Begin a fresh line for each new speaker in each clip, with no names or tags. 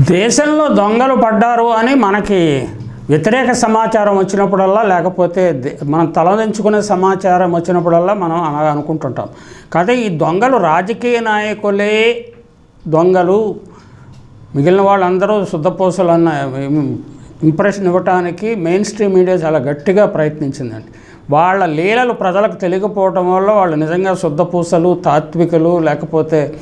దేశంలో దొంగలు పడ్డారు అని మనకి వ్యతిరేక సమాచారం వచ్చినప్పుడల్లా లేకపోతే దే- మనం తలదించుకునే సమాచారం వచ్చినప్పుడల్లా మనం అలా అనుకుంటుంటాం. కాకపోతే ఈ దొంగలు రాజకీయ నాయకులే దొంగలు. మిగిలిన వాళ్ళందరూ శుద్ధపోసలు అన్న ఇంప్రెషన్ ఇవ్వటానికి మెయిన్ స్ట్రీమ్ మీడియా చాలా గట్టిగా ప్రయత్నించిందండి. వాళ్ళ లీలలు ప్రజలకు తెలియకపోవటం వల్ల వాళ్ళు నిజంగా శుద్ధపూసలు తాత్వికులు లేకపోతే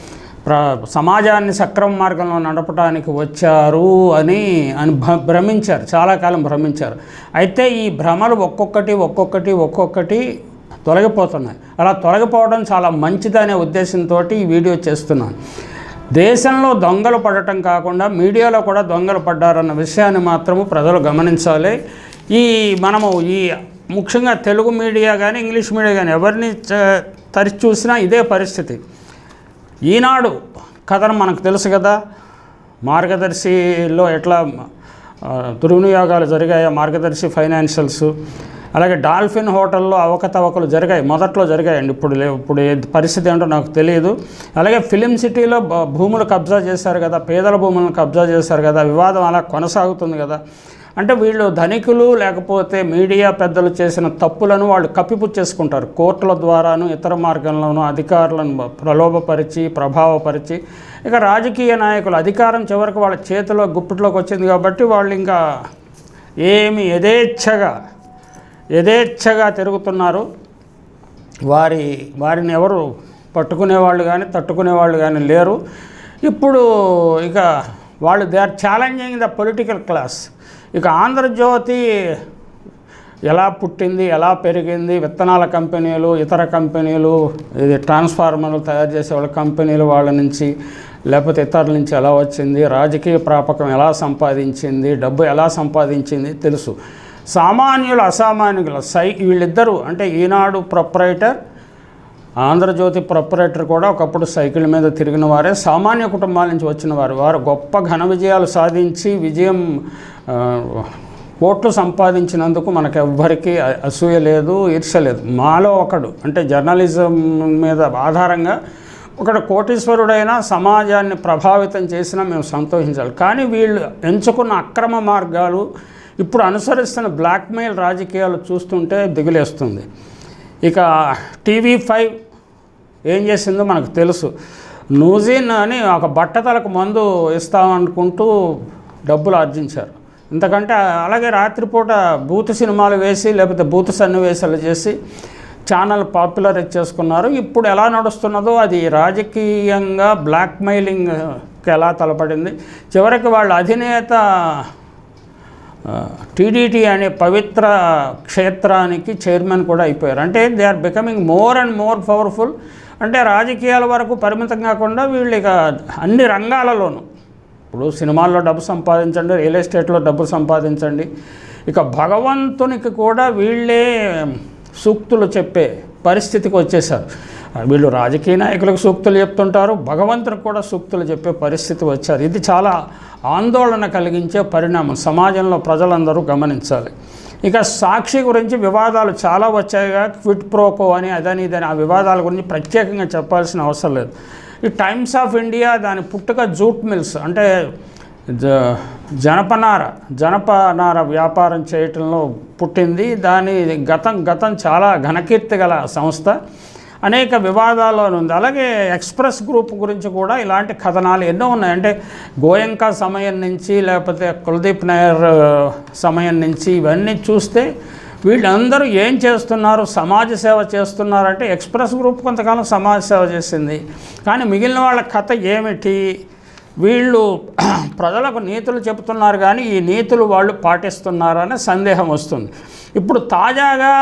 ప్ర సమాజాన్ని సక్రమ మార్గంలో నడపడానికి వచ్చారు అని అని భ- భ్రమించారు. చాలా కాలం భ్రమించారు. అయితే ఈ భ్రమలు ఒక్కొక్కటి ఒక్కొక్కటి ఒక్కొక్కటి తొలగిపోతున్నాయి. అలా తొలగిపోవడం చాలా మంచిదనే ఉద్దేశంతో ఈ వీడియో చేస్తున్నాను. దేశంలో దొంగలు పడటం కాకుండా మీడియాలో కూడా దొంగలు పడ్డారన్న విషయాన్ని మాత్రము ప్రజలు గమనించాలి. ఈ మనము ఈ ముఖ్యంగా తెలుగు మీడియా కానీ ఇంగ్లీష్ మీడియా కానీ ఎవరిని చ- తరిచి చూసినా ఇదే పరిస్థితి. ఈనాడు కథను మనకు తెలుసు కదా. మార్గదర్శిలో ఎట్లా దుర్వినియోగాలు జరిగాయో మార్గదర్శి ఫైనాన్షియల్స్. అలాగే డాల్ఫిన్ హోటల్లో అవకతవకలు జరిగాయి మొదట్లో జరిగాయండి. ఇప్పుడు లేవు ఇప్పుడు ఏ పరిస్థితి ఏంటో నాకు తెలియదు. అలాగే ఫిలిం సిటీలో భూములు కబ్జా చేశారు కదా పేదల భూములను కబ్జా చేశారు కదా వివాదం అలా కొనసాగుతుంది కదా. అంటే వీళ్ళు ధనికులు లేకపోతే మీడియా పెద్దలు చేసిన తప్పులను వాళ్ళు కప్పిపుచ్చేసుకుంటారు. కోర్టుల ద్వారాను ఇతర మార్గంలోనూ అధికారులను ప్రలోభపరిచి ప్రభావపరిచి. ఇక రాజకీయ నాయకులు అధికారం చివరికి వాళ్ళ చేతిలో గుప్పిట్లోకి వచ్చింది కాబట్టి వాళ్ళు ఇంకా ఏమి యథేచ్ఛగా యథేచ్ఛగా తిరుగుతున్నారు. వారి వారిని ఎవరు పట్టుకునేవాళ్ళు కానీ తట్టుకునేవాళ్ళు కానీ లేరు. ఇప్పుడు ఇక వాళ్ళు they are challenging the political class ఇక ఆంధ్రజ్యోతి ఎలా పుట్టింది ఎలా పెరిగింది విత్తనాల కంపెనీలు ఇతర కంపెనీలు ఇది ట్రాన్స్ఫార్మర్లు తయారు చేసే వాళ్ళ కంపెనీలు వాళ్ళ నుంచి లేకపోతే ఇతరుల నుంచి ఎలా వచ్చింది రాజకీయ ప్రాపకం ఎలా సంపాదించింది డబ్బు ఎలా సంపాదించింది తెలుసు. సామాన్యులు అసామాన్యులు సై వీళ్ళిద్దరూ అంటే ఈనాడు ప్రొపరేటర్ ఆంధ్రజ్యోతి ప్రొపరేటర్ కూడా ఒకప్పుడు సైకిల్ మీద తిరిగిన వారే. సామాన్య కుటుంబాల నుంచి వచ్చిన వారు. వారు గొప్ప ఘన విజయాలు సాధించి విజయం ఓట్లు సంపాదించినందుకు మనకు ఎవ్వరికీ అసూయ లేదు ఈర్ష్య లేదు. మాలో ఒకడు అంటే జర్నలిజం మీద ఆధారంగా ఒకడు కోటీశ్వరుడైనా సమాజాన్ని ప్రభావితం చేసినా మేము సంతోషించాలి. కానీ వీళ్ళు ఎంచుకున్న అక్రమ మార్గాలు ఇప్పుడు అనుసరిస్తున్న బ్లాక్మెయిల్ రాజకీయాలు చూస్తుంటే దిగులేస్తుంది. ఇక టీవీ ఫైవ్ ఏం చేసిందో మనకు తెలుసు. నూజిన్ అని ఒక బట్టతలకు మందు ఇస్తామనుకుంటూ డబ్బులు ఆర్జించారు. ఎందుకంటే అలాగే రాత్రిపూట బూత్ సినిమాలు వేసి లేకపోతే బూత్ సన్నివేశాలు చేసి ఛానల్ పాపులర్ చేసుకున్నారు ఇప్పుడు ఎలా నడుస్తున్నదో అది రాజకీయంగా బ్లాక్మెయిలింగ్కి ఎలా తలపడింది. చివరికి వాళ్ళ అధినేత టీడీటీ అనే పవిత్ర క్షేత్రానికి చైర్మన్ కూడా అయిపోయారు. అంటే they are becoming more and more powerful అంటే రాజకీయాల వరకు పరిమితం కాకుండా వీళ్ళు ఇక అన్ని రంగాలలోనూ. ఇప్పుడు సినిమాల్లో డబ్బు సంపాదించండి రియల్ ఎస్టేట్లో డబ్బు సంపాదించండి. ఇక భగవంతునికి కూడా వీళ్ళే సూక్తులు చెప్పే పరిస్థితికి వచ్చేసారు వీళ్ళు రాజకీయ నాయకులకు సూక్తులు చెప్తుంటారు భగవంతుడు కూడా సూక్తులు చెప్పే పరిస్థితి వచ్చారు. ఇది చాలా ఆందోళన కలిగించే పరిణామం సమాజంలో ప్రజలందరూ గమనించాలి. ఇక సాక్షి గురించి వివాదాలు చాలా వచ్చాయిగా క్విట్ ప్రోకో అని అదని ఇదని ఆ వివాదాల గురించి ప్రత్యేకంగా చెప్పాల్సిన అవసరం లేదు. ఈ టైమ్స్ ఆఫ్ ఇండియా దాని పుట్టుక జూట్ మిల్స్ అంటే జ జనపనార జనపనార వ్యాపారం చేయటంలో పుట్టింది. దాని గతం గతం చాలా ఘనకీర్తి గల సంస్థ. అనేక వివాదాల్లోనే ఉంది. అలాగే ఎక్స్ప్రెస్ గ్రూప్ గురించి కూడా ఇలాంటి కథనాలు ఎన్నో ఉన్నాయి. అంటే గోయంకా సమయం నుంచి లేకపోతే కులదీప్ నాయర్ సమయం నుంచి ఇవన్నీ చూస్తే వీళ్ళందరూ ఏం చేస్తున్నారు? సమాజ సేవ చేస్తున్నారంటే ఎక్స్ప్రెస్ గ్రూప్ కొంతకాలం సమాజ సేవ చేసింది. కానీ మిగిలిన వాళ్ళ కథ ఏమిటి? వీళ్ళు ప్రజలకు నీతులు చెబుతున్నారు కానీ ఈ నీతులు వాళ్ళు పాటిస్తున్నారనే సందేహం వస్తుంది. ఇప్పుడు తాజాగా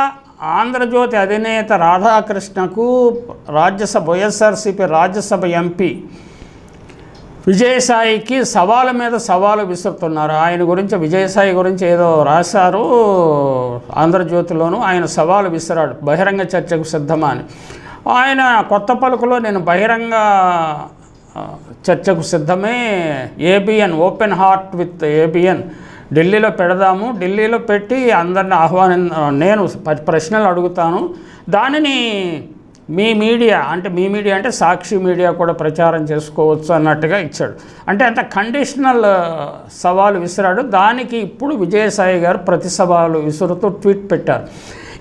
ఆంధ్రజ్యోతి అధినేత రాధాకృష్ణకు రాజ్యసభ వైఎస్ఆర్సీపీ రాజ్యసభ ఎంపీ విజయసాయికి సవాలు మీద సవాలు విసురుతున్నారు. ఆయన గురించి విజయసాయి గురించి ఏదో రాశారు. ఆంధ్రజ్యోతిలోను ఆయన సవాలు విసిరాడు. బహిరంగ చర్చకు సిద్ధమా అని. ఆయన కొత్త పలుకులో నేను బహిరంగ చర్చకు సిద్ధమే. ABN open heart with ABN ఢిల్లీలో పెడదాము ఢిల్లీలో పెట్టి అందరిని ఆహ్వాని నేను ప్రశ్నలు అడుగుతాను. దానిని మీ మీడియా అంటే మీ మీడియా అంటే సాక్షి మీడియా కూడా ప్రచారం చేసుకోవచ్చు అన్నట్టుగా ఇచ్చాడు. అంటే అంత కండిషనల్ సవాలు విసిరాడు. దానికి ఇప్పుడు విజయసాయి గారు ప్రతి సవాలు విసురుతూ ట్వీట్ పెట్టారు.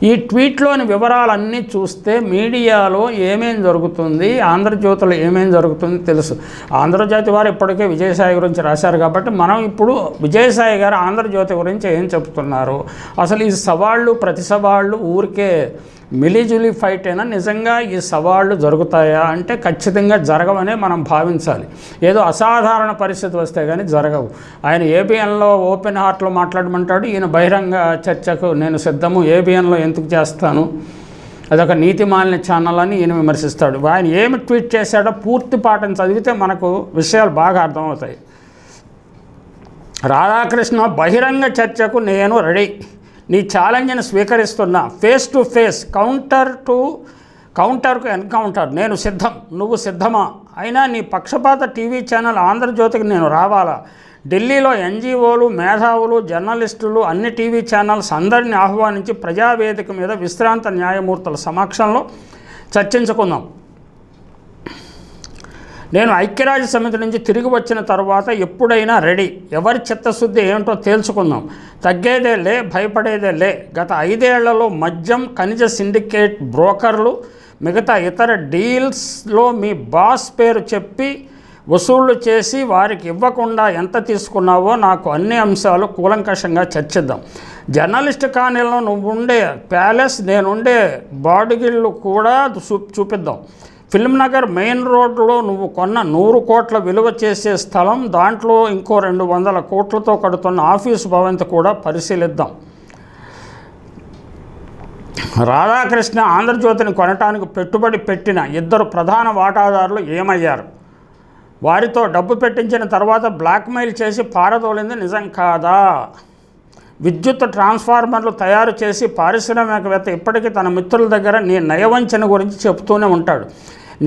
ఈ ట్వీట్లోని వివరాలన్నీ చూస్తే మీడియాలో ఏమేం జరుగుతుంది ఆంధ్రజ్యోతిలో ఏమేం జరుగుతుంది తెలుసు. ఆంధ్రజ్యోతి వారు ఇప్పటికే విజయసాయి గురించి రాశారు కాబట్టి మనం ఇప్పుడు విజయసాయి గారు ఆంధ్రజ్యోతి గురించి ఏం చెప్తున్నారు? అసలు ఈ సవాళ్ళు ప్రతి సవాళ్ళు ఊరికే మిలిజులి ఫైట్ అయినా నిజంగా ఈ సవాళ్ళు జరుగుతాయా అంటే ఖచ్చితంగా జరగవనే మనం భావించాలి. ఏదో అసాధారణ పరిస్థితి వస్తే కానీ జరగవు. ఆయన ఏబిఎన్లో ఓపెన్ హార్ట్లో మాట్లాడమంటాడు ఈయన బహిరంగ చర్చకు నేను సిద్ధము ఏబిఎన్లో ఎందుకు చేస్తాను? అదొక నీతి మాలిన ఛానల్ అని ఈయన విమర్శిస్తాడు. ఆయన ఏమి ట్వీట్ చేశాడో పూర్తి పాఠం చదివితే మనకు విషయాలు బాగా అర్థమవుతాయి. రాధాకృష్ణ బహిరంగ చర్చకు నేను రెడీ. నీ ఛాలెంజ్ని స్వీకరిస్తున్నా face to face counter to కౌంటర్కు encounter నేను సిద్ధం నువ్వు సిద్ధమా? అయినా నీ పక్షపాత టీవీ ఛానల్ ఆంధ్రజ్యోతికి నేను రావాలా? ఢిల్లీలో ఎన్జిఓలు మేధావులు జర్నలిస్టులు అన్ని టీవీ ఛానల్స్ అందరిని ఆహ్వానించి ప్రజావేదిక మీద విశ్రాంత న్యాయమూర్తుల సమక్షంలో చర్చించుకుందాం. నేను ఐక్యరాజ్య సమితి నుంచి తిరిగి వచ్చిన తర్వాత ఎప్పుడైనా రెడీ. ఎవరి చిత్తశుద్ధి ఏంటో తేల్చుకుందాం. తగ్గేదే లే భయపడేదే లే. గత ఐదేళ్ళలో మద్యం ఖనిజ సిండికేట్ బ్రోకర్లు మిగతా ఇతర డీల్స్లో మీ బాస్ పేరు చెప్పి వసూళ్ళు చేసి వారికి ఇవ్వకుండా ఎంత తీసుకున్నావో నాకు అన్ని అంశాలు కూలంకషంగా చర్చిద్దాం. జర్నలిస్ట్ కానీలో నువ్వు ఉండే ప్యాలెస్ నేనుండే బాడుగిళ్ళు కూడా చూ చూపిద్దాం. ఫిల్మ్ నగర్ మెయిన్ రోడ్లో నువ్వు కొన్న నూరు కోట్ల విలువ చేసే స్థలం దాంట్లో ఇంకో రెండు వందల కోట్లతో కడుతున్న ఆఫీసు భవంతి కూడా పరిశీలిద్దాం. రాధాకృష్ణ ఆంధ్రజ్యోతిని కొనటానికి పెట్టుబడి పెట్టిన ఇద్దరు ప్రధాన వాటాదారులు ఏమయ్యారు? వారితో డబ్బు పెట్టించిన తర్వాత బ్లాక్మెయిల్ చేసి పారదోలింది నిజం కాదా? విద్యుత్ ట్రాన్స్ఫార్మర్లు తయారు చేసి పారిశ్రామికవేత్త ఇప్పటికీ తన మిత్రుల దగ్గర నీ నయవంచన గురించి చెప్తూనే ఉంటాడు.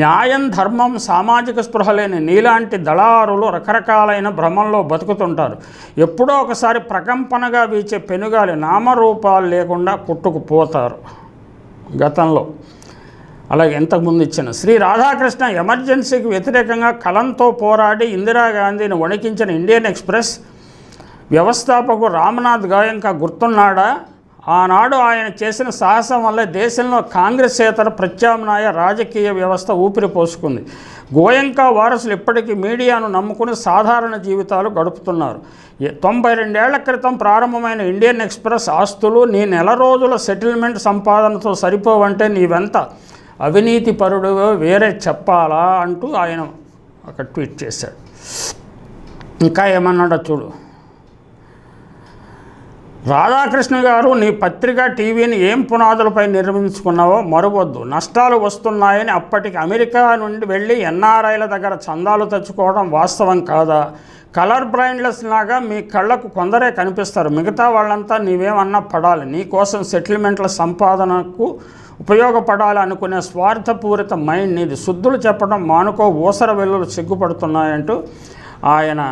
న్యాయం ధర్మం సామాజిక స్పృహ లేని నీలాంటి దళారులు రకరకాలైన భ్రమంలో బతుకుతుంటారు. ఎప్పుడో ఒకసారి ప్రకంపనగా వీచే పెనుగాలి నామరూపాలు లేకుండా కుట్టుకుపోతారు గతంలో. అలాగే ఇంతకుముందు ఇచ్చిన శ్రీ రాధాకృష్ణ ఎమర్జెన్సీకి వ్యతిరేకంగా కలంతో పోరాడి ఇందిరాగాంధీని వణికించిన ఇండియన్ ఎక్స్ప్రెస్ వ్యవస్థాపకుడు రామనాథ్ గాయంకా గుర్తున్నాడా? ఆనాడు ఆయన చేసిన సాహసం వల్ల దేశంలో కాంగ్రెసేతర ప్రత్యామ్నాయ రాజకీయ వ్యవస్థ ఊపిరి పోసుకుంది. గోయంకా వారసులు ఇప్పటికీ మీడియాను నమ్ముకుని సాధారణ జీవితాలు గడుపుతున్నారు. తొంభై రెండేళ్ళ క్రితం ప్రారంభమైన ఇండియన్ ఎక్స్ప్రెస్ ఆస్తులు నీ నెల రోజుల సెటిల్మెంట్ సంపాదనతో సరిపోవంటే నీవెంత అవినీతి పరుడు వేరే చెప్పాలా అంటూ ఆయన ఒక ట్వీట్ చేశాడు. ఇంకా ఏమన్నాడో చూడు. రాధాకృష్ణ గారు నీ పత్రిక టీవీని ఏం పునాదులపై నిర్మించుకున్నావో మరవద్దు. నష్టాలు వస్తున్నాయని అప్పటికి అమెరికా నుండి వెళ్ళి ఎన్ఆర్ఐల దగ్గర చందాలు తెచ్చుకోవడం వాస్తవం కాదా? కలర్ బ్లైండ్లెస్ లాగా మీ కళ్ళకు కొందరే కనిపిస్తారు. మిగతా వాళ్ళంతా నీవేమన్నా పడాలి. నీ కోసం సెటిల్మెంట్ల సంపాదనకు ఉపయోగపడాలి అనుకునే స్వార్థపూరిత మైండ్ నీది. శుద్ధులు చెప్పడం మానుకో ఊసర వెల్లులు సిగ్గుపడుతున్నాయంటూ ఆయన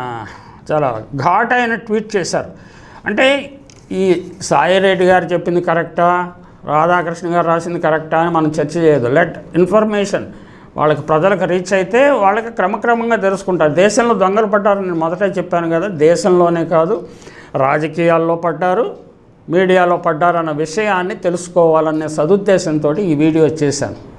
చాలా ఘాటైన ట్వీట్ చేశారు. అంటే ఈ సాయిరెడ్డి గారు చెప్పింది కరెక్టా? రాధాకృష్ణ గారు రాసింది కరెక్టా అని మనం చర్చ చేయదు. లెట్ ఇన్ఫర్మేషన్ వాళ్ళకి ప్రజలకు రీచ్ అయితే వాళ్ళకి క్రమక్రమంగా తెలుసుకుంటారు. దేశంలో దొంగలు పడ్డారు. నేను మొదట చెప్పాను కదా దేశంలోనే కాదు రాజకీయాల్లో పడ్డారు మీడియాలో పడ్డారన్న విషయాన్ని తెలుసుకోవాలనే సదుద్దేశంతో ఈ వీడియో చేశాను.